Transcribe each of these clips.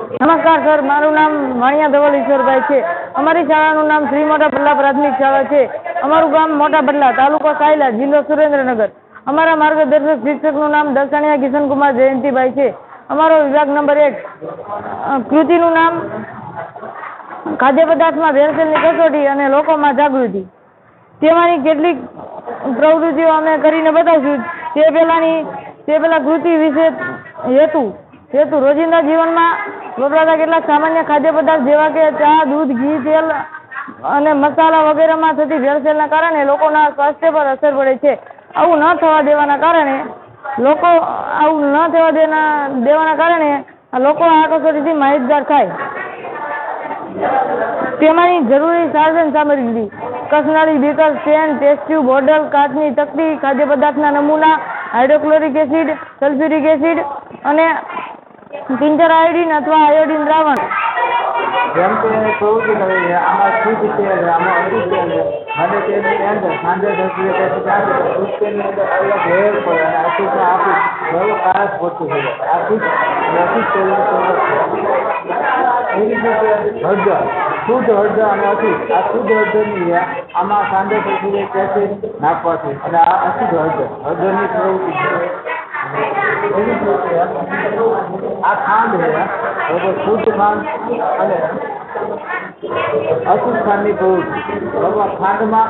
નમસ્કાર સર, મારું નામ વાણિયા ધવલ ઈશ્વરભાઈ છે. અમારી શાળાનું નામ શ્રી મોટા બદલા પ્રાથમિક શાળા છે. અમારું ગામ મોટા બદલા તાલુકો કાયલા જિલ્લો સુરેન્દ્રનગર. અમારા માર્ગદર્શક શિક્ષકનું નામ દર્શનિયા કિશનકુમાર જયંતિભાઈ છે. અમારો વિભાગ નંબર એક. કૃતિનું નામ ખાદ્ય પદાર્થમાં ભેળસેળની કસોટી અને લોકોમાં જાગૃતિ. તેમાંની કેટલીક પ્રવૃત્તિઓ અમે કરીને બતાવશું. તે પહેલાંની, તે પહેલાં કૃતિ વિશે હેતુ હેતુ રોજિંદા જીવનમાં વપરાતા કેટલાક સામાન્ય ખાદ્ય પદાર્થ જેવા કે ચા, દૂધ, ઘી, તેલ અને મસાલા વગેરેમાં થતી ભેળસેળના કારણે લોકોના સ્વાસ્થ્ય પર અસર પડે છે. આવું ન થવા દેવાના કારણે લોકો આવું ન થવા દેના, દેવાના કારણે લોકો આ કસોટીથી માહિતગાર થાય. તેમાંની જરૂરી સાધન સામગ્રી કસનાળી બીકર સ્ટેન્ડ ટેસ્ટ બોટલ કાચની તકતી ખાદ્ય પદાર્થના નમૂના, હાઇડ્રોક્લોરિક એસિડ, સલ્ફ્યુરિક એસિડ અને ટિંચર આયોડિન અથવા આયોડિન દ્રાવણ. જેમ કે પ્રવૃત્તિ કરી છે, આમાં શુદ્ધ તેલ છે આમાં અશુદ્ધ છે અને તેની અંદર સાંજે દસરી પછી ત્યાં તેલની અંદર અલગ હેર પડે અને અશુદ્ધ આખું બહુ કારક વસ્તુ થઈ જાય. આ શુદ્ધ અશુદ્ધ રીતે હળદર, શુદ્ધ હળદર અને અશુદ્ધ. આ શુદ્ધ હળદરની આમાં સાંજે પછી એસિડ નાખવાથી, અને આ અશુદ્ધ હળદર, હળદરની પ્રવૃત્તિ એવી જ રીતે આ ખાંડ છે બરોબર શુદ્ધ ખાંડ અને અશુદ્ધ ખાંડની પ્રવૃત્તિ બરોબર ખાંડમાં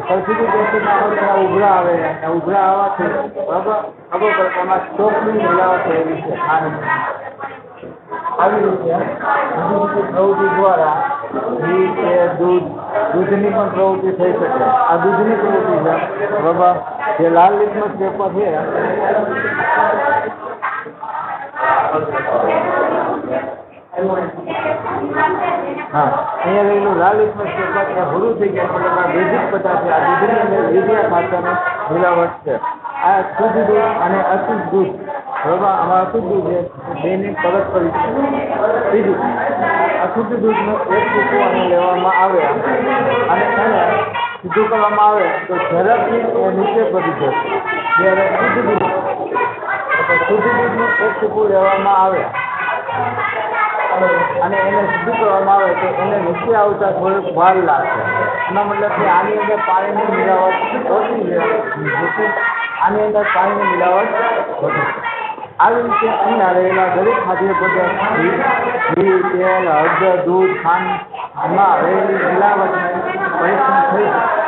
સલ્ફ્યુરિક એસિડના અમુક ઉભરા આવે છે અને ઉભરા આવવાથી બરોબર ખબર પડે કે એમાં ચોકની મિલાવટ થયેલી છે ખાંડમાં આવી રીતે બીજી બીજી પ્રવૃત્તિ દ્વારા ઘી છે દૂધ દૂધની પણ પ્રવૃત્તિ થઈ શકે. આ દૂધની પ્રવૃત્તિ છે. બરોબર જે લાલ લીટમસ પેપર છે હા, અહીંયા રહેલું લાલ પેપર ત્યાં ભૂરું થઈ ગયા મતલબ આ વૈદિક પદાર્થ આ દૂધની અંદર યુરિયા ખાતરની મિલાવટ છે. આ શુદ્ધ દૂધ અને અશુદ્ધ દૂધ. બરોબર આમાં અશુદ્ધ દૂધ છે બેને પરત કરી બીજું અશુદ્ધ દૂધનો એક ટૂંકો અને લેવામાં આવે. અને એને સીધું કરવામાં આવે તો ઝડપથી એ નીચે પડી જશે. જ્યારે શુદ્ધ દૂધ શુદ્ધ દૂધનું ટૂંકું લેવામાં આવે. અને એને સીધું કરવામાં આવે તો એને નીચે આવતા થોડુંક ભાર લાગશે. એનો મતલબ કે આની અંદર પાણીની મિલાવટ ઓછી જેથી આની અંદર પાણીની મિલાવટ વધુ આવી રીતે અહીંયા રહેલા દરેક ખાદ્ય પદાર્થ ઘી, તેલ, હળદર, દૂધ, ખાંડમાં રહેલી મિલાવટને પરીક્ષણ થઈ શકે